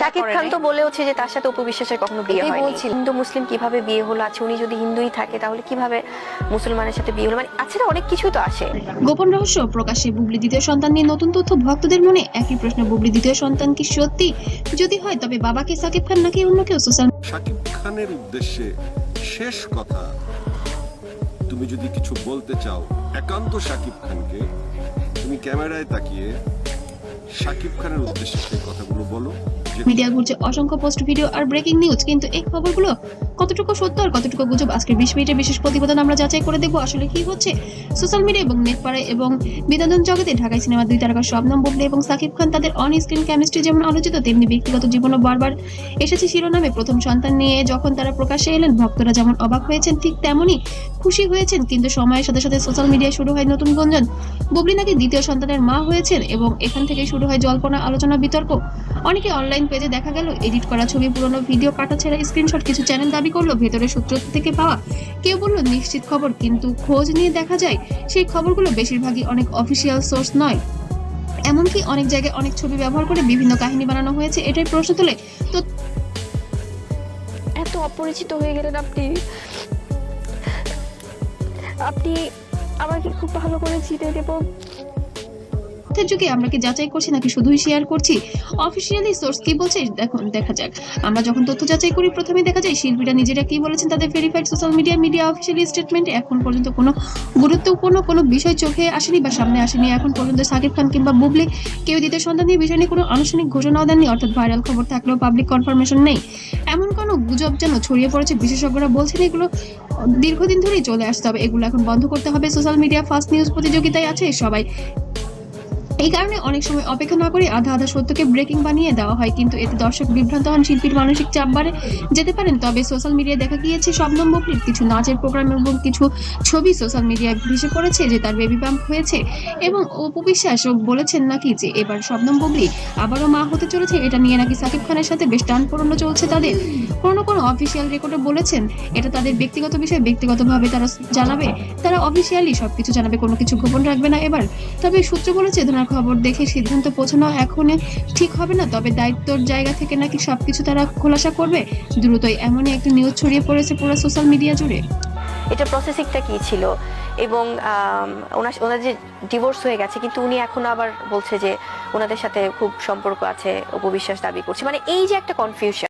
শাকিব খান। তো বলেওছে যে তার সাথে উপবিশ্বাসের কখনো বিয়ে হয়নি। হিন্দু মুসলিম কীভাবে বিয়ে হলো আছে? উনি যদি হিন্দুই থাকে তাহলে কীভাবে মুসলমানের সাথে বিয়ে হলো? মানে আছে না অনেক কিছু তো আসে। গোপন রহস্য প্রকাশ্যে বুবলি দ্বিতীয় সন্তান নিয়ে নতুন তথ্য ভক্তদের মনে। একই প্রশ্ন বুবলি দ্বিতীয় সন্তান কি সত্যি? যদি হয় তবে বাবাকে সাকিব খান নাকি অন্য কেউ? সোশ্যাল শাকিব খানের উদ্দেশ্যে শেষ কথা তুমি যদি কিছু বলতে চাও একান্ত শাকিব খানকে তুমি ক্যামেরায় তাকিয়ে শাকিব খানের উদ্দেশ্যে সেই কথাগুলো বলো। মিডিয়া ঘুরছে অসংখ্য পোস্ট ভিডিও আর ব্রেকিং নিউজ কিন্তু এই খবরগুলো কতটুকু সত্য আর কতটুকু গুজব? আজকের বিশ মিনিটের বিশেষ প্রতিবেদন আমরা যাচাই করে দেখব। আসলে কি হচ্ছে? সোশ্যাল মিডিয়া এবং নেট পাড়ায় এবং বিনোদন জগতে ঢাকায় সিনেমা দুই তারকা শবনম বুবলি এবং সাকিব খান তাদের অন স্ক্রিন কেমিস্ট্রি যেমন আলোচিত, তেমনি ব্যক্তিগত জীবনও বারবার এসেছে শিরোনামে। প্রথম সন্তান নিয়ে যখন তারা প্রকাশ্যে এলেন, ভক্তরা যেমন অবাক হয়েছেন, ঠিক তেমনই খুশি হয়েছেন। কিন্তু সময়ের সাথে সাথে সোশ্যাল মিডিয়ায় শুরু হয় নতুন গুঞ্জন। বুবলি নাকি দ্বিতীয় সন্তানের মা হয়েছেন এবং এখান থেকে শুরু হয় জল্পনা, আলোচনা, বিতর্ক। অনেকে অনলাইন পেজে দেখা গেল এডিট করা ছবি, পুরনো ভিডিও কাটা ছেড়া স্ক্রিনশট কিছু চ্যানেল দাবি করল ভেতরে সূত্র থেকে পাওয়া। কেউ বলল, নিশ্চিত খবর, কিন্তু খোঁজ নিয়ে দেখা যায়, সেই খবরগুলো বেশিরভাগই অনেক অফিসিয়াল সোর্স নয়। এমনকি অনেক জায়গায় অনেক ছবি ব্যবহার করে বিভিন্ন কাহিনী বানানো হয়েছে, এটাই প্রশ্ন তোলে। তো এত অপরিচিত হয়ে গেলেন আপনি। আপনি আমাকে খুব ভালো করে চিনে এবং তথ্যের যুগে আমরা কি যাচাই করছি নাকি শুধুই শেয়ার করছি? অফিসিয়ালি সোর্স কি বলছে? দেখুন, দেখা যাক। আমরা যখন তথ্য যাচাই করি, প্রথমে দেখা যায় শিল্পীরা নিজেরা কি বলেছেন তাদের verified social media media officially স্টেটমেন্টে এখন পর্যন্ত কোনো গুরুত্বপূর্ণ কোনো বিষয় চোখে আসেনি বা সামনে আসেনি। এখন পর্যন্ত সাকিব খান কিংবা বুবলি কেউ দ্বিতীয় সন্তান নিয়ে বিষয় নিয়ে কোনো আনুষ্ঠানিক ঘোষণাও দেননি, অর্থাৎ ভাইরাল খবর থাকলেও পাবলিক কনফার্মেশন নেই। এমন কোনো গুজব যেন ছড়িয়ে পড়েছে, বিশেষজ্ঞরা বলছেন এগুলো দীর্ঘদিন ধরেই চলে আসতে হবে। এগুলো এখন বন্ধ করতে হবে। সোশ্যাল মিডিয়া ফার্স্ট নিউজ প্রতিযোগিতায় আছে, সবাই এই কারণে অনেক সময় অপেক্ষা না করে আধা আধা সত্যকে ব্রেকিং বানিয়ে দেওয়া হয়। কিন্তু এতে দর্শক বিভ্রান্ত হন, শিল্পীর মানসিক চাপ বাড়ে। যেতে পারেন, তবে সোশ্যাল মিডিয়ায় দেখা গিয়েছে শবনম বুবলির কিছু নাচের প্রোগ্রাম এবং কিছু ছবি সোশ্যাল মিডিয়ায় ভেসে পড়েছে যে তার বেবি বাম্প হয়েছে। এবং অপু বিশ্বাসও বলেছেন নাকি যে এবার শবনম বুবলি আবারও মা হতে চলেছে, এটা নিয়ে নাকি সাকিব খানের সাথে বেশ টান পড়ানো চলছে তাদের। কোনো কোনো অফিসিয়াল রেকর্ডে বলেছেন, এটা তাদের ব্যক্তিগত বিষয়, ব্যক্তিগতভাবে তারা জানাবে, তারা অফিসিয়ালি সবকিছু জানাবে, কোনো কিছু গোপন রাখবে না এবার। তবে সূত্র বলেছে ধনার খবর দেখে সিদ্ধান্ত পৌঁছানো এখন ঠিক হবে না, তবে দায়িত্বর জায়গা থেকে নাকি সবকিছু তারা খোলাসা করবে? দ্রুতই এমনই একটি নিউজ ছড়িয়ে পড়েছে পুরো সোশ্যাল মিডিয়া জুড়ে। এটা প্রসেসিংটা কি ছিল? এবং ওনার ওনার যে ডিভোর্স হয়ে গেছে, কিন্তু উনি এখন আবার বলছে যে, ওনাদের সাথে খুব সম্পর্ক আছে উপবিশ্বাস দাবি করছে। মানে এই যে একটা কনফিউশন